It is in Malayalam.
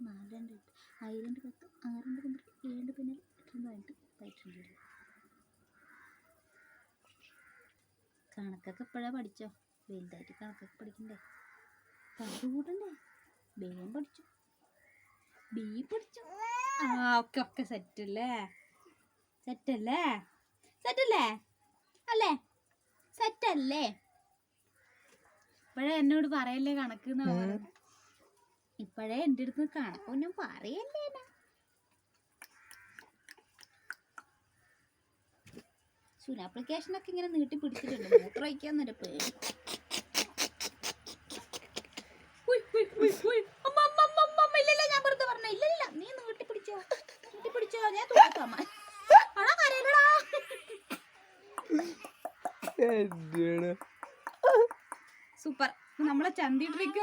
നാല് രണ്ട് എട്ട് ആയിരം പത്ത് ആറ് രണ്ട് പന്ത്രണ്ട് ഏഴ് പതിനാല് എട്ട് പതിനെട്ട് പതിനെട്ട് രൂപ കണക്കൊക്കെ ഇപ്പോഴാ പഠിച്ചോ? വലുതായിട്ട് കണക്കൊക്കെ പഠിക്കണ്ടേ? കണക്ക് കൂട്ടണ്ടേ വേഗം പഠിച്ചു. ബി പഠിച്ചു. ആ ഒക്കെ ഒക്കെ സെറ്റല്ലേ? സെറ്റല്ലേ? സെറ്റല്ലേ? അല്ലേ? സെറ്റല്ലേ? ഇപ്പോഴേ എന്നോട് പറയല്ലേ കണക്ക് എന്ന് ഇപ്പോഴേ എന്റെ അടുത്ത് കണക്കൊന്നും പറയല്ലേ. ശൂല ആപ്ലിക്കേഷനൊക്കെ ഇങ്ങനെ നീട്ടി പിടിച്ചിട്ടുണ്ട്. മൂത്രം ഒഴിക്കാന്നൊരു പേടി. ഉയ്, ഉയ്, സൂപ്പർ. നമ്മളെ ചന്തി ട്രിക്ക്